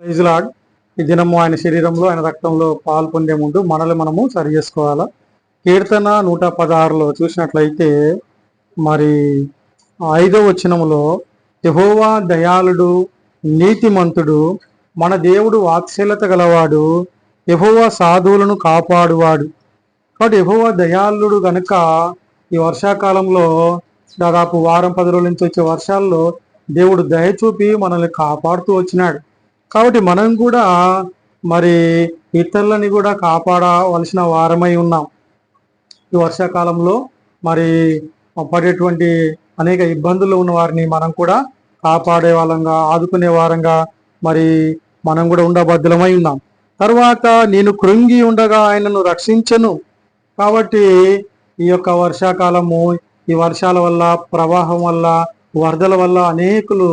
Praise ఈ దినము ఆయన శరీరంలో ఆయన రక్తంలో పాలు పొందే ముందు మనల్ని మనము సరి చేసుకోవాలా? కీర్తన నూట పదహారులో చూసినట్లయితే మరి ఐదో వచనములో యహోవా దయాళుడు నీతిమంతుడు మన దేవుడు వాత్సల్యత గలవాడు యహోవా సాధువులను కాపాడువాడు. కాబట్టి యహోవా దయాళుడు గనుక ఈ వర్షాకాలంలో దాదాపు వారం పది రోజుల నుంచి వచ్చే వర్షాల్లో దేవుడు దయ చూపి మనల్ని కాపాడుతూ వచ్చినాడు. కాబట్టి మనం కూడా మరి ఇతరులని కూడా కాపాడవలసిన వారమై ఉన్నాం. ఈ వర్షాకాలంలో మరి పడేటువంటి అనేక ఇబ్బందులు ఉన్న వారిని మనం కూడా కాపాడే వాళ్ళంగా ఆదుకునే వారంగా మరి మనం కూడా ఉండబద్ధులమై ఉన్నాం. తర్వాత నేను కృంగి ఉండగా ఆయనను రక్షించను. కాబట్టి ఈ యొక్క వర్షాకాలము ఈ వర్షాల వల్ల ప్రవాహం వల్ల వరదల వల్ల అనేకులు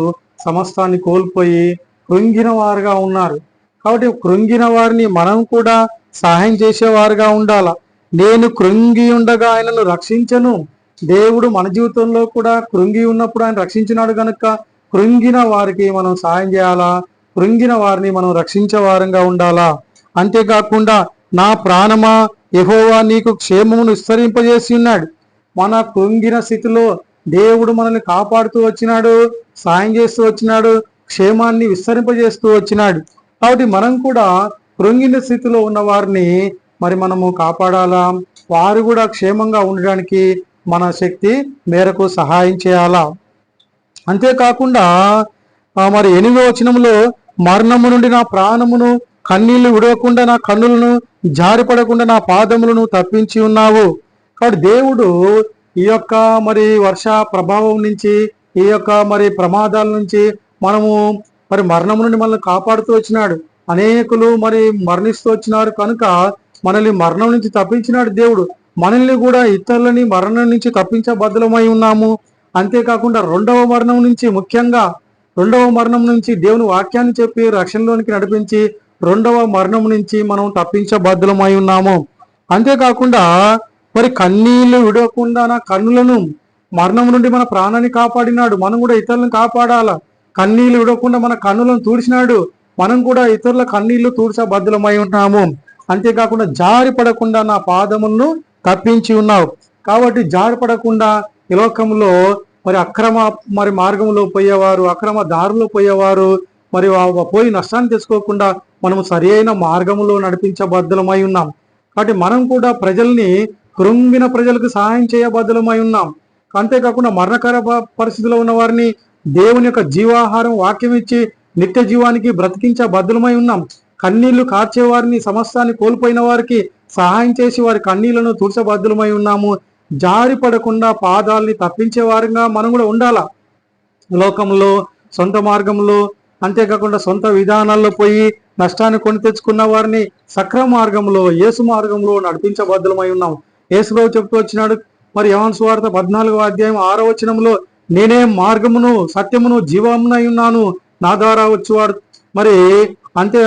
సమస్తాన్ని కోల్పోయి కృంగిన వారుగా ఉన్నారు. కాబట్టి కృంగిన వారిని మనం కూడా సహాయం చేసేవారుగా ఉండాల? నేను కృంగి ఉండగా ఆయనను రక్షించను. దేవుడు మన జీవితంలో కూడా కృంగి ఉన్నప్పుడు ఆయన రక్షించినాడు గనుక కృంగిన వారికి మనం సహాయం చేయాలా? కృంగిన వారిని మనం రక్షించే వారంగా ఉండాలా? అంతేకాకుండా నా ప్రాణమా యహోవా నీకు క్షేమమును విస్తరింపజేసి ఉన్నాడు. మన కృంగిన స్థితిలో దేవుడు మనల్ని కాపాడుతూ వచ్చినాడు సాయం చేస్తూ వచ్చినాడు క్షేమాన్ని విస్తరింపజేస్తూ వచ్చినాడు. కాబట్టి మనం కూడా కృంగిన స్థితిలో ఉన్న వారిని మరి మనము కాపాడాలా? వారు కూడా క్షేమంగా ఉండడానికి మన శక్తి మేరకు సహాయం చేయాలా? అంతేకాకుండా మరి ఎనిమిదో వచనంలో మరణము నుండి నా ప్రాణమును కన్నీళ్ళు విడవకుండా నా కన్నులను జారిపడకుండా నా పాదములను తప్పించి ఉన్నావు. కాబట్టి దేవుడు ఈ యొక్క మరి వర్ష ప్రభావం నుంచి ఈ యొక్క మరి ప్రమాదాల నుంచి మనము మరి మరణం నుండి మనల్ని కాపాడుతూ వచ్చినాడు. అనేకులు మరి మరణిస్తూ వచ్చినారు కనుక మనల్ని మరణం నుంచి తప్పించినాడు దేవుడు. మనల్ని కూడా ఇతరులని మరణం నుంచి తప్పించబద్ధలమై ఉన్నాము. అంతేకాకుండా రెండవ మరణం నుంచి ముఖ్యంగా రెండవ మరణం నుంచి దేవుని వాక్యాన్ని చెప్పి రక్షణలోనికి నడిపించి రెండవ మరణం నుంచి మనం తప్పించబద్ధులమై ఉన్నాము. అంతేకాకుండా మరి కన్నీళ్ళు విడవకుండా నా కన్నులను మరణం నుండి మన ప్రాణాన్ని కాపాడినాడు. మనం కూడా ఇతరులను కాపాడాల? కన్నీళ్ళు విడవకుండా మన కన్నులను తూడిచినాడు. మనం కూడా ఇతరుల కన్నీళ్ళు తూడ్చబద్ధులమై ఉన్నాము అంతేకాకుండా జారి పడకుండా నా పాదములను తప్పించి ఉన్నావు. కాబట్టి జారి పడకుండా ఈ లోకంలో మరి అక్రమ మరి మార్గంలో పోయేవారు అక్రమ దారిలో పోయేవారు మరి పోయి నష్టాన్ని తెచ్చుకోకుండా మనము సరైన మార్గంలో నడిపించబద్ధలమై ఉన్నాం. కాబట్టి మనం కూడా ప్రజల్ని కృంగిన ప్రజలకు సహాయం చేయబద్ధులమై ఉన్నాం. అంతేకాకుండా మరణకర పరిస్థితిలో ఉన్న వారిని దేవుని యొక్క జీవాహారం వాక్యం ఇచ్చి నిత్య జీవానికి బ్రతికించే బద్దులమై ఉన్నాం. కన్నీళ్ళు కార్చే వారిని సమస్తాన్ని కోల్పోయిన వారికి సహాయం చేసి వారి కన్నీళ్ళను తుడిచబద్దులమై ఉన్నాము. జారి పడకుండా పాదాల్ని తప్పించే వారంగా మనం కూడా ఉండాలా? లోకంలో సొంత మార్గంలో అంతేకాకుండా సొంత విధానాల్లో పోయి నష్టాన్ని కొని తెచ్చుకున్న వారిని సక్రమ మార్గంలో యేసు మార్గంలో నడిపించబద్దులమై ఉన్నాం. యేసురావు చెప్తూ వచ్చినాడు మరి యవన్ సువార్త పద్నాలుగో అధ్యాయం ఆరో వచనంలో నేనే మార్గమును సత్యమును జీవమునై ఉన్నాను. నా ద్వారా వచ్చేవాడు. మరి అంతే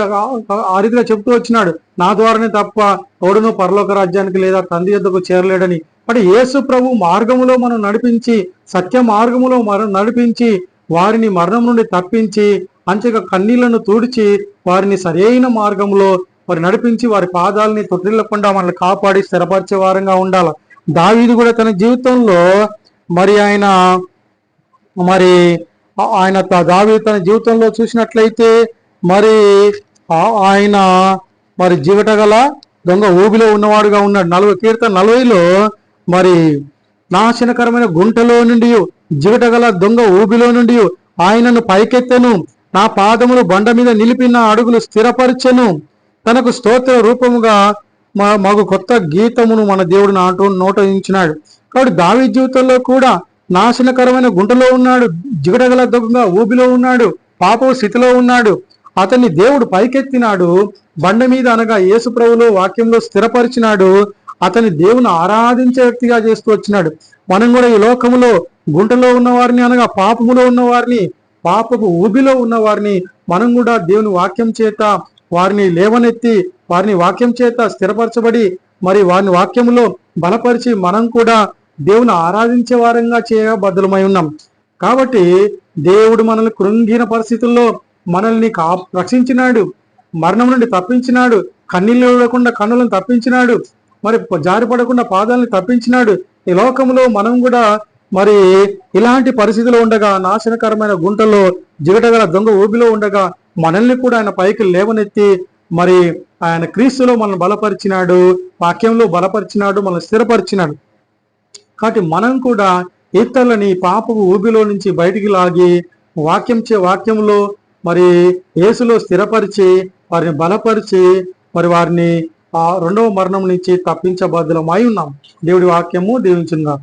ఆ- రీతిగా చెప్తూ వచ్చినాడు. నా ద్వారానే తప్ప ఎవడును పరలోక రాజ్యానికి లేదా తండ్రి యొద్దకు చేరలేడని. మరి యేసు ప్రభు మార్గములో మనం నడిపించి సత్య మార్గములో మనం నడిపించి వారిని మరణం నుండి తప్పించి అంతేగా కన్నీళ్ళను తుడిచి వారిని సరైన మార్గంలో వారి నడిపించి వారి పాదాలని తొట్టిల్లకుండా మనల్ని కాపాడి స్థిరపరిచే వారంగా ఉండాలి. దావీది కూడా తన జీవితంలో మరి ఆయన మరి ఆయన దావి తన జీవితంలో చూసినట్లయితే మరి ఆయన మరి జీవిట గల దొంగ ఊబిలో ఉన్నవాడుగా ఉన్నాడు. నలభై కీర్తన నలభైలో మరి నాశనకరమైన గుంటలో నుండి జిగట గల దొంగ ఊబిలో నుండి ఆయనను పైకెత్తెను. నా పాదములు బండ మీద నిలిపిన అడుగులు స్థిరపరచెను. తనకు స్తోత్ర రూపముగా మా మాకు కొత్త గీతమును మన దేవుడు నాటు నోట ఉంచినాడు. కాబట్టి దావి జీవితంలో కూడా నాశనకరమైన గుంటలో ఉన్నాడు జిగడగల దొంగ ఊబిలో ఉన్నాడు పాప స్థితిలో ఉన్నాడు. అతన్ని దేవుడు పైకెత్తినాడు బండ మీద అనగా యేసుప్రభులో వాక్యంలో స్థిరపరిచినాడు. అతని దేవుని ఆరాధించే వ్యక్తిగా చేస్తూ వచ్చినాడు. మనం కూడా ఈ లోకములో గుంటలో ఉన్నవారిని అనగా పాపములో ఉన్నవారిని పాపపు ఊబిలో ఉన్నవారిని మనం కూడా దేవుని వాక్యం చేత వారిని లేవనెత్తి వారిని వాక్యం చేత స్థిరపరచబడి మరి వారిని వాక్యములో బలపరిచి మనం కూడా దేవుని ఆరాధించే వారంగా చేయబద్ధులమై ఉన్నాం. కాబట్టి దేవుడు మనల్ని కృంగిన పరిస్థితుల్లో మనల్ని కా రక్షించినాడు. మరణం నుండి తప్పించినాడు. కన్నీళ్ళు లేకుండా కన్నులను తప్పించినాడు. మరి జారిపడకుండా పాదాలను తప్పించినాడు. ఈ లోకంలో మనం కూడా మరి ఇలాంటి పరిస్థితిలో ఉండగా నాశనకరమైన గుంటలో జిగటగల దొంగ ఊబిలో ఉండగా మనల్ని కూడా ఆయన పైకి లేవనెత్తి మరి ఆయన క్రీస్తులో మనల్ని బలపరిచినాడు. వాక్యంలో బలపరిచినాడు. మనల్ని స్థిరపరిచినాడు. కాబట్టి మనం కూడా ఇతరులని పాపపు ఊబిలో నుంచి బయటికి లాగి వాక్యం చే వాక్యంలో మరి యేసులో స్థిరపరిచి వారిని బలపరిచి మరి వారిని ఆ రెండవ మరణం నుంచి తప్పించబద్దులమై ఉన్నాం. దేవుడి వాక్యము దీవించిందాక